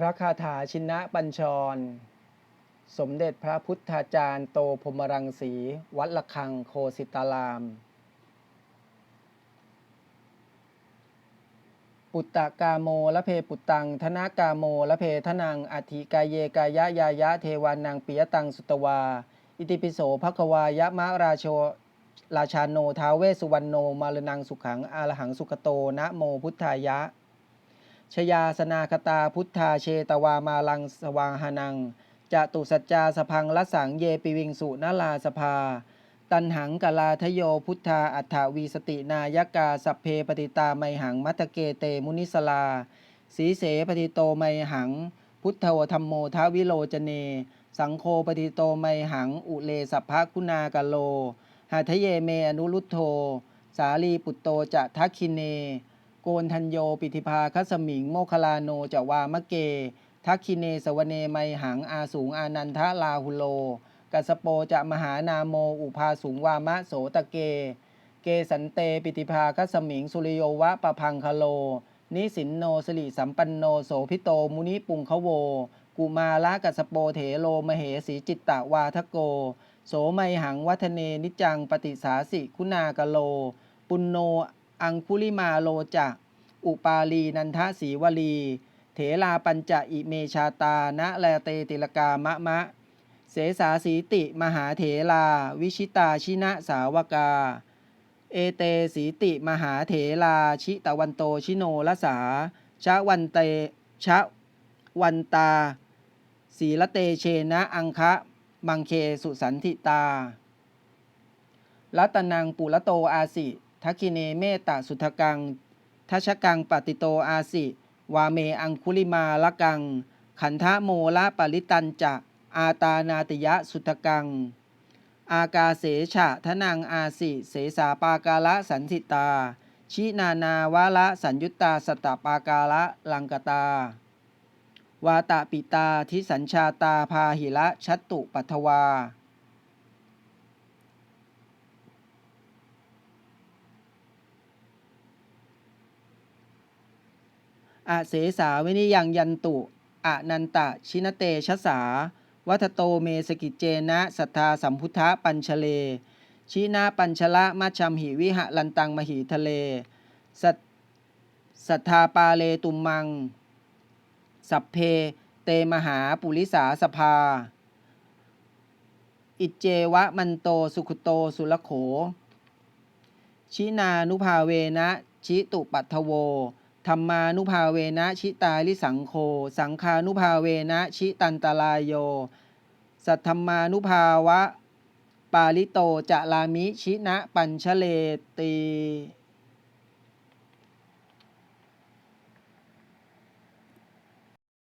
พระคาถาชินะปัญชร สมเด็จพระพุทธาจารย์โตพมรังสี วัดละคังโคสิตาราม ปุตตะกาโมละเพปุตตัง ธนากาโมละเพทนังอธิกายเยกายะยายะเทวานังปิยตังสุตวา อิติปิโสภควายะมะราโชราชาโนท้าเวสุวรรณโนมาลนังสุขังอาลหังสุขโตนะโมพุทธายะ ชยาสนาคตาพุทธาเชตวามาลังสวางหนังจตุสัจจาสพังละสังเยปิวิงสุนลาสภา ตันหังกลาทโยพุทธาอัฏฐวีสตินายกาสัพเพปฏิตาไมหังมัตเกเตมุนิสลา สีเสปฏิโตไมหัง พุทธวธรรมโมทวิโลจเน สังโฆปฏิโตไมหัง อุเลสัพพคุณากโลหาทะเยเมอนุรุตโธ สาลีปุตโตจะทักคิเน กนทัญโย ปิธิภาคัสมิง โมคลาโนจวามะเก ทักคิเนสวเนไมหังอาสูงอานันทะลาหุโล กัสโปจะมหานาโม อุภาสูงวามะโสตะเก เกสันเตปิติภาคัสมิง สุริโยวะปะพังคโล นิสินโนสริสัมปันโนโสพิโตมุนิปุงคโว กุมาละกัสโปเถโลมเหสีจิตตะวาทโก โสไมหังวัฒเนนิจังปฏิสาสิคุณากะโล ปุณโน อังคุลิมาโลจะ อุปาลีนันทสีวลี เถลาปัญจะอิเมชาตา นะแลเตติลกามะมะ เสสาสีติมหาเถลา วิชิตาชินะสาวกา เอเตสีติมหาเถลา ชิตะวันโตชิโนละสา ชะวันเตชะวันตาสีละเตเชนะอังคะมังเคสุสันติตา รัตนังปุระโตอาสิ ทักคิเนเมตตาสุทกัง ทัชกังปฏิโตอาสิ วาเมอังคุลิมาละกัง ขันธะโมละปริตันจะ อาตานาติยะสุทกัง อากาเสฉะทนังอาสิ เสสาปากาละสันสิตา ชินานาวาละสัญยุตตาสตปากาละลังกตาวาตาปิตาทิสัญชาตาพาหิละชัตตุปัทวา อาเสสาวินิยังยันตุอะนันตะชินเตชะสา วัทโตเมสกิจเจนะสัทธาสัมพุทธะปัญชเล ชินาปัญชละมัชัมหิวิหะลันตังมหิทะเล สัทสัทธาปาเลตุมมัง สัพเพ เตมหาปุริสาสภา อิจเจวะมันโตสุขุโตสุลโข ชินานุภาเวนะ ชิตุปัททโว ธรรมานุภาเวนะชิตาลิสังโฆสังคานุภาเวนะชิตันตลายโย สัทธรรมานุภาวะ ปาลิโตจะลามิชินะปัญชเลตี